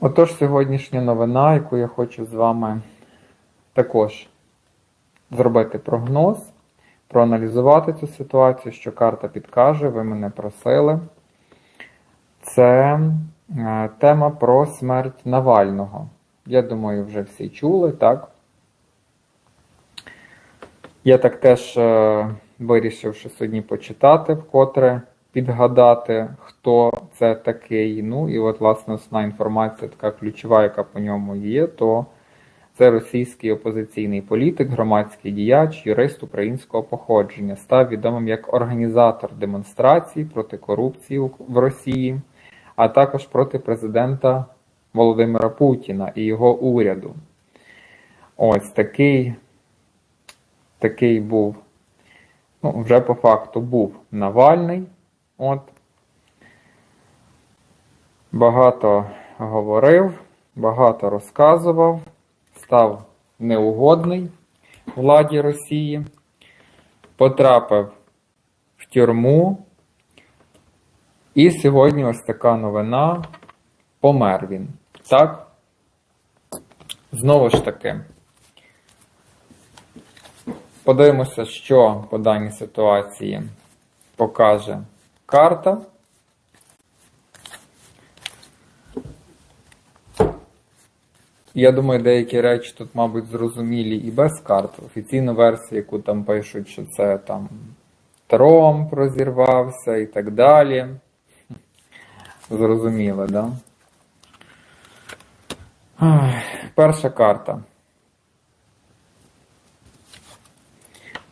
Отож, сьогоднішня новина, яку я хочу з вами також зробити прогноз, проаналізувати цю ситуацію, що карта підкаже, ви мене просили. Це е, тема про смерть Навального. Я думаю, вже всі чули, так? Я так теж е, вирішив, що сьогодні почитати вкотре, підгадати, хто це такий. Ну і от, власне, основна інформація, така ключова, яка по ньому є, то це російський опозиційний політик, громадський діяч, юрист українського походження, став відомим як організатор демонстрацій проти корупції в Росії, а також проти президента Володимира Путіна і його уряду. Ось такий, такий був, ну, вже по факту був Навальний. От. Багато говорив, багато розказував, став неугодний владі Росії, потрапив в тюрму. І сьогодні ось така новина. Помер він. Так? Знову ж таки. Подивимося, що по даній ситуації покаже карта. Я думаю, деякі речі тут, мабуть, зрозумілі і без карт. Офіційну версію, яку там пишуть, що це там Тромп розірвався і так далі. Зрозуміло, да? Перша карта.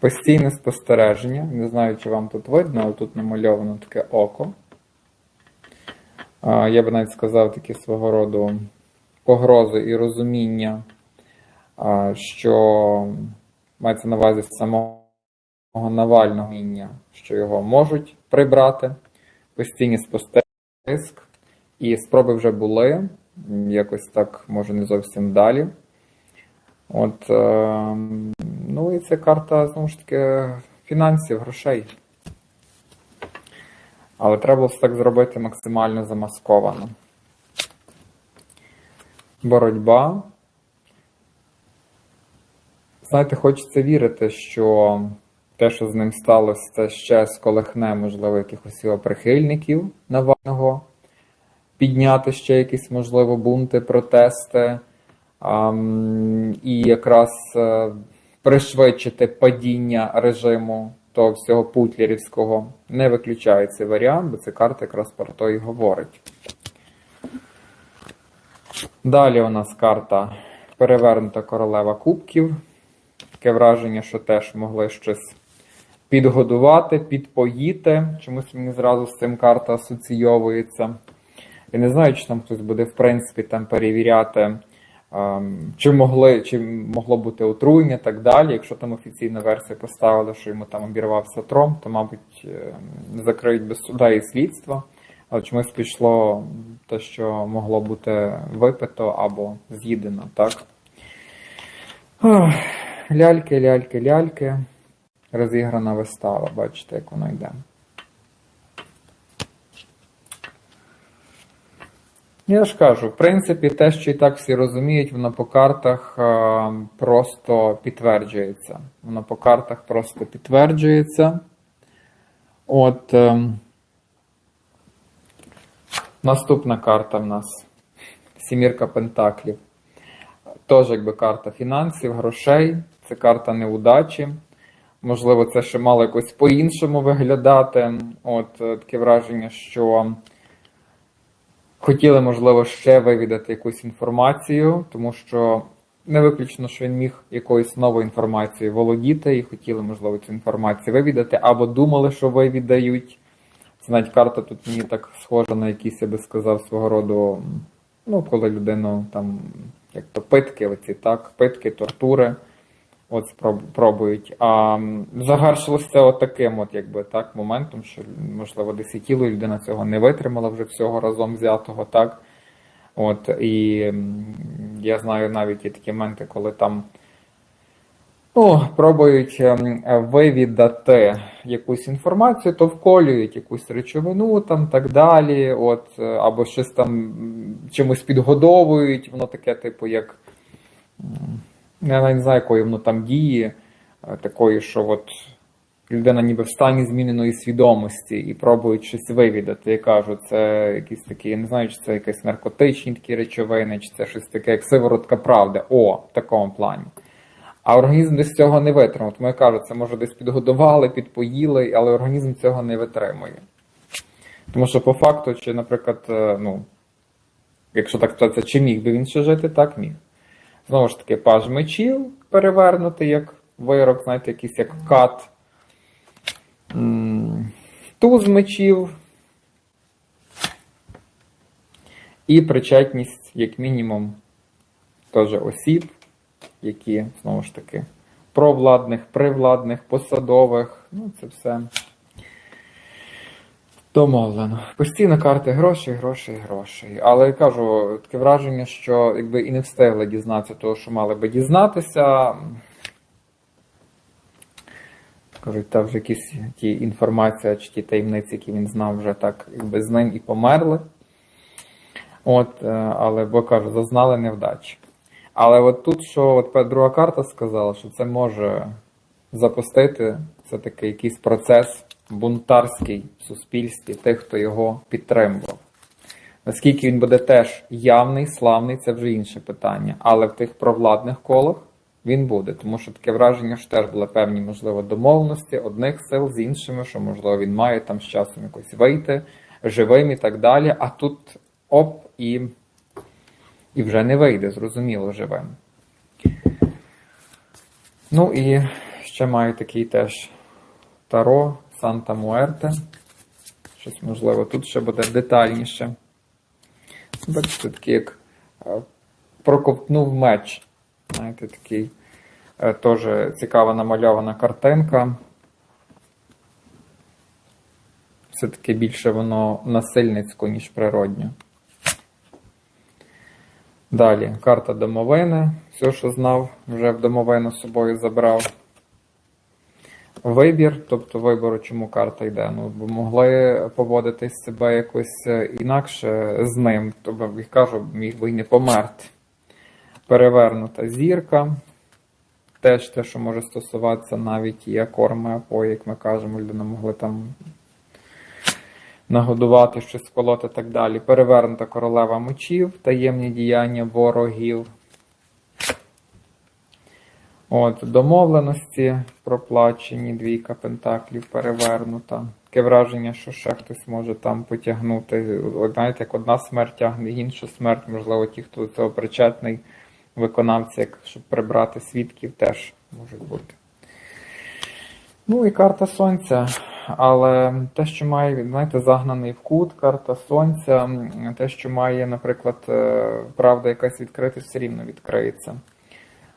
Постійне спостереження. Не знаю, чи вам тут видно, але тут намальовано таке око. Я би навіть сказав такі свого роду погрози і розуміння, що мається на увазі самого Навального, що його можуть прибрати. Постійні спостереження і спроби вже були. Якось так, може, не зовсім далі. От, е, ну і це карта, знову ж таки, фінансів, грошей. Але треба було так зробити максимально замасковано. Боротьба. Знаєте, хочеться вірити, що те, що з ним сталося, це ще сколихне, можливо, якихось його прихильників Навального. Підняти ще якісь, можливо, бунти, протести. І якраз е, пришвидшити падіння режиму того всього путлерівського. Не виключає цей варіант, бо ця карта якраз про то і говорить. Далі у нас карта перевернута королева кубків. Таке враження, що теж могли щось підгодувати, підпоїти. Чомусь мені зразу з цим карта асоційовується. Я не знаю, чи там хтось буде, в принципі, там перевіряти, чи могли, чи могло бути отруєння так далі. Якщо там офіційна версія поставила, що йому там обірвався тром, то, мабуть, е, закриють без суда і слідства. Але чомусь пішло те, що могло бути випито або з'їдено, так? Ляльки, ляльки, ляльки. Розіграна вистава, бачите, як воно йде. Я ж кажу, в принципі, те, що і так всі розуміють, воно по картах е, просто підтверджується. Воно по картах просто підтверджується. От е, наступна карта в нас Сімірка Пентаклів. Теж якби карта фінансів, грошей, це карта неудачі. Можливо, це ще мало якось по-іншому виглядати. От е, таке враження, що хотіли, можливо, ще вивідати якусь інформацію, тому що не виключно, що він міг якоюсь новою інформацією володіти і хотіли, можливо, цю інформацію вивідати, або думали, що вивідають. Це навіть карта тут мені так схожа на якісь, я би сказав, свого роду, ну, коли людину там, як то питки, оці, так, питки, тортури. От спроб- пробують. А м, завершилося це от таким, от якби так, моментом, що можливо десь і тіло людина цього не витримала вже всього разом взятого, так. От і я знаю навіть і такі моменти, коли там ну, пробують ем, вивідати якусь інформацію, то вколюють якусь речовину там так далі, от, або щось там чимось підгодовують, воно таке, типу, як. Я навіть не знаю, якої воно там діє, е, такої, що от людина ніби в стані зміненої свідомості і пробують щось вивідати. Я кажу, це якісь такі, я не знаю, чи це якісь наркотичні такі речовини, чи це щось таке, як сиворотка правди. О, в такому плані. А організм десь цього не витримав. Тому я кажу, це може десь підгодували, підпоїли, але організм цього не витримує. Тому що по факту, чи, наприклад, е, ну, якщо так питатися, чи міг би він ще жити, так міг. Знову ж таки, паж мечів перевернути як вирок, знаєте, якийсь як кат. Туз мечів. І причетність, як мінімум, теж осіб, які, знову ж таки, провладних, привладних, посадових. Ну, це все домовлено. Постійно карти гроші, гроші, гроші. Але я кажу, таке враження, що якби і не встигли дізнатися того, що мали би дізнатися. Кажуть, та вже якісь ті інформація чи ті таємниці, які він знав, вже так якби з ним і померли. От, е, але бо кажу, зазнали невдачі. Але от тут, що от друга карта сказала, що це може запустити все-таки якийсь процес бунтарський в суспільстві тих, хто його підтримував. Наскільки він буде теж явний, славний, це вже інше питання. Але в тих провладних колах він буде, тому що таке враження, що теж були певні, можливо, домовленості одних сил з іншими, що, можливо, він має там з часом якось вийти живим і так далі. А тут оп, і, і вже не вийде, зрозуміло, живим. Ну і ще маю такий теж Таро Санта Муерте. Щось, можливо, тут ще буде детальніше. Бачите, такий як е, проковтнув меч. Знаєте, такий е, теж цікава намальована картинка. Все-таки більше воно насильницько, ніж природньо. Далі карта домовини. Все, що знав, вже в домовину з собою забрав. Вибір, тобто вибору, чому карта йде. Ну, бо могли поводити себе якось е, інакше з ним. Тобто, я кажу, міг би й не померти. Перевернута зірка. Теж те, що може стосуватися навіть і акорми, або, як ми кажемо, людина могли там нагодувати щось колоти і так далі. Перевернута королева мечів, таємні діяння ворогів. От, домовленості проплачені, двійка пентаклів перевернута. Таке враження, що ще хтось може там потягнути. От, знаєте, як одна смерть тягне іншу смерть, можливо, ті, хто до цього причетний, виконавці, як щоб прибрати свідків, теж можуть бути. Ну і карта сонця. Але те, що має, знаєте, загнаний в кут, карта сонця, те, що має, наприклад, е, правда якась відкритись, все рівно відкриється.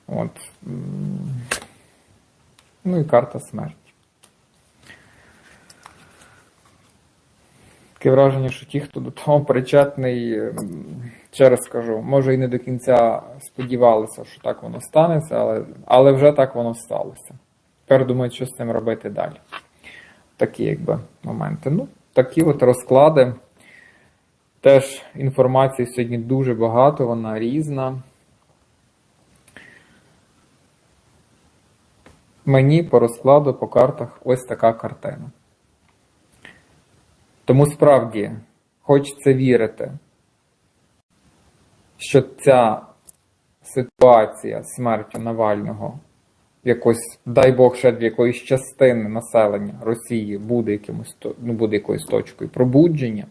От. Ну і карта смерті. Таке враження, що ті, хто до того причетний, ще раз скажу, може і не до кінця сподівалися, що так воно станеться, але, але вже так воно сталося. Тепер думають, що з цим робити далі. Такі, якби, моменти. Ну, такі от розклади. Теж інформації сьогодні дуже багато, вона різна. Мені по розкладу по картах ось така картина. Тому справді хочеться вірити, що ця ситуація смертю Навального якось, дай Бог, ще для якоїсь частини населення Росії буде якимось ну, буде якоюсь точкою пробудження.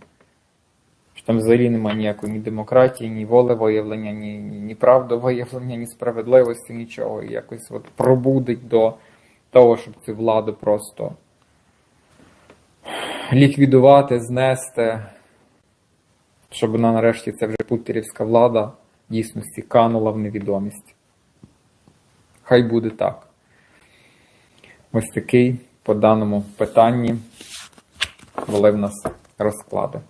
Там взагалі немає ніякої ні демократії, ні волевиявлення, ні, ні, ні правдовиявлення, ні справедливості, нічого. І якось от пробудить до того, щоб цю владу просто ліквідувати, знести, щоб вона нарешті ця вже путтерівська влада дійсності канула в невідомість. Хай буде так. Ось такий по даному питанні були в нас розклади.